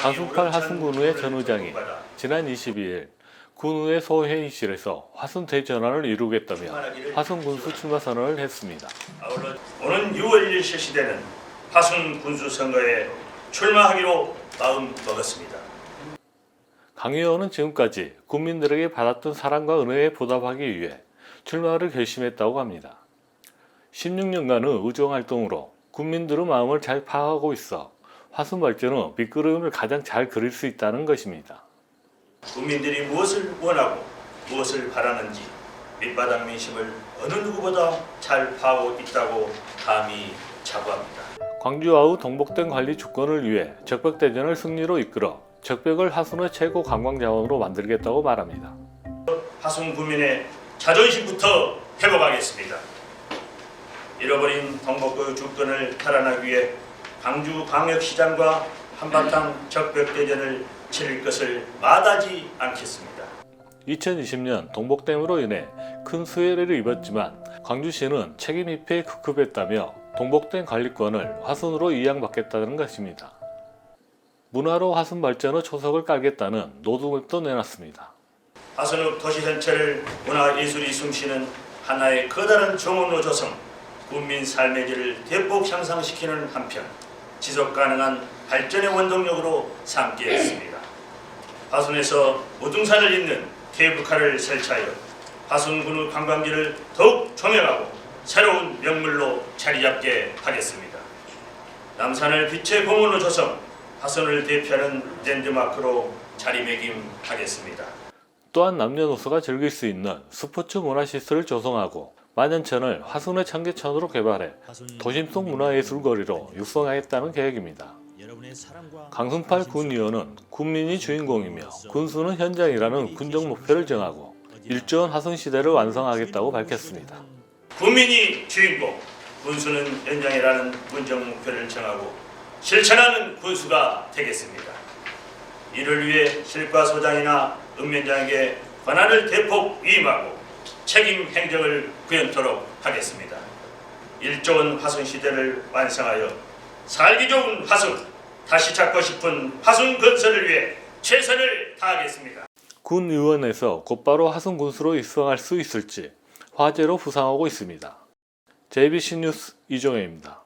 강순팔 하순군우의 전 의장이 지난 22일 군우의 소회의실에서 화순 대 전환을 이루겠다며 화순 군수 출마 선언을 했습니다. 오는 6월 1일 실시되는 화순 군수 선거에 출마하기로 마음 먹었습니다. 강 의원은 지금까지 국민들에게 받았던 사랑과 은혜에 보답하기 위해 출마를 결심했다고 합니다. 16년간의 의정 활동으로 국민들의 마음을 잘 파악하고 있어 화순 발전의 밑그림을 가장 잘 그릴 수 있다는 것입니다. 국민들이 무엇을 원하고 무엇을 바라는지 밑바닥 민심을 어느 누구보다 잘 파고 있다고 감히 자부합니다. 광주와의 동복된 관리 주권을 위해 적벽대전을 승리로 이끌어 적벽을 하순의 최고 관광 자원으로 만들겠다고 말합니다. 화순 국민의 자존심부터 회복하겠습니다. 잃어버린 동북의 주권을 탈환하기 위해 광주광역시장과 한바탕 적벽대전을 치를 것을 마다하지 않겠습니다. 2020년 동복댐으로 인해 큰 수해를 입었지만 광주시는 책임 입회에 급급했다며 동복댐 관리권을 화순으로 이양받겠다는 것입니다. 문화로 화순 발전의 초석을 깔겠다는 노동력도 내놨습니다. 화순읍 도시 전체를 문화예술이 숨쉬는 하나의 커다란 정원로 조성, 국민 삶의 질을 대폭 향상시키는 한편 지속 가능한 발전의 원동력으로 삼게 했습니다. 화순에서 무등산을 잇는 케이블카를 설치하여 화순군의 관광지를 더욱 조명하고 새로운 명물로 자리잡게 하겠습니다. 남산을 빛의 공원으로 조성, 화순을 대표하는 랜드마크로 자리매김하겠습니다. 또한 남녀노소가 즐길 수 있는 스포츠 문화 시설을 조성하고 만연천을 화순의 청계천으로 개발해 도심 속 문화예술거리로 육성하겠다는 계획입니다. 강순팔 군 의원은 국민이 주인공이며 군수는 현장이라는 군정 목표를 정하고 일조원 화순 시대를 완성하겠다고 밝혔습니다. 국민이 주인공, 군수는 현장이라는 군정 목표를 정하고 실천하는 군수가 되겠습니다. 이를 위해 실과 소장이나 읍면장에게 권한을 대폭 위임하고 책임 행정을 구현토록 하겠습니다. 일조원 화순 시대를 완성하여 살기 좋은 화순, 다시 찾고 싶은 화순 건설을 위해 최선을 다하겠습니다. 군 의원에서 곧바로 화순 군수로 입성할 수 있을지 화제로 부상하고 있습니다. JBC 뉴스 이종혜입니다.